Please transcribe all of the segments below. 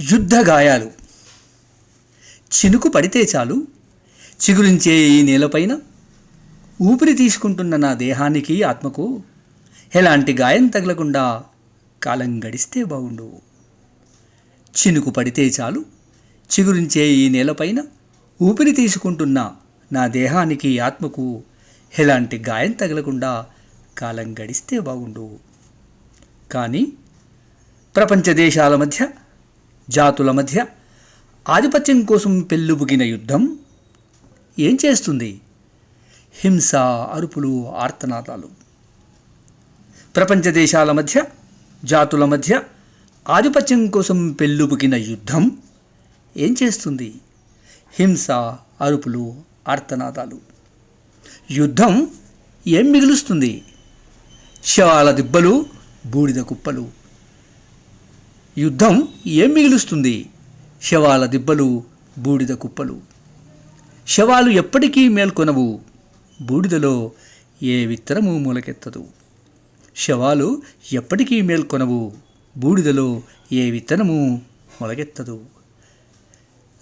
యుద్ధ గాయాలు. చినుకు పడితే చాలు. చిగురించే ఈ నేలపైన ఊపిరి తీసుకుంటున్న నా దేహానికి ఆత్మకు ఎలాంటి గాయం తగలకుండా కాలం గడిస్తే బాగుండు. చినుకు పడితే చాలు. చిగురించే ఈ నేలపైన ఊపిరి తీసుకుంటున్న నా దేహానికి ఆత్మకు ఎలాంటి గాయం తగలకుండా కాలం గడిస్తే బాగుండు. కానీ ప్రపంచ దేశాల మధ్య జాతుల మధ్య ఆధిపత్యం కోసం పెళ్ళుబుగిన యుద్ధం ఏం చేస్తుంది? హింస అరుపులు ఆర్తనాదాలు. ప్రపంచ దేశాల మధ్య జాతుల మధ్య ఆధిపత్యం కోసం పెళ్ళుబుకిన యుద్ధం ఏం చేస్తుంది? హింస అరుపులు ఆర్తనాదాలు. యుద్ధం ఏం మిగులుస్తుంది? శవాల దిబ్బలు బూడిద కుప్పలు యుద్ధం ఏం మిగులుస్తుంది? శవాల దిబ్బలు బూడిద కుప్పలు. శవాలు ఎప్పటికీ మేల్కొనవు. బూడిదలో ఏ విత్తనము మూలకెత్తదు. శవాలు ఎప్పటికీ మేల్కొనవు. బూడిదలో ఏ విత్తనము మొలకెత్తదు.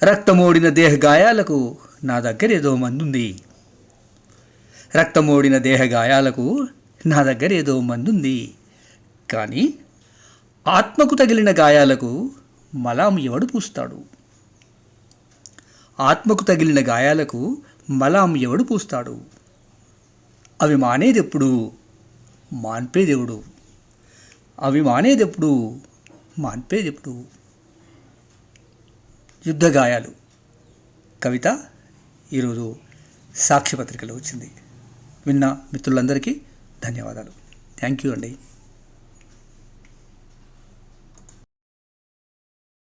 రక్తమోడిన దేహగాయాలకు నా దగ్గర ఏదో మందుంది. రక్తమోడిన దేహగాయాలకు నా దగ్గర ఏదో మందుంది. కానీ ఆత్మకు తగిలిన గాయాలకు మలాం ఎవడు పూస్తాడు? ఆత్మకు తగిలిన గాయాలకు మలాం ఎవడు పూస్తాడు? అవి మానేదెప్పుడు మాన్పేదేవుడు? అవి మానేదెప్పుడు మాన్పేదెప్పుడు? యుద్ధ గాయాలు. కవిత ఈరోజు సాక్షిపత్రికలో వచ్చింది. విన్న మిత్రులందరికీ ధన్యవాదాలు. థ్యాంక్ యూ అండి.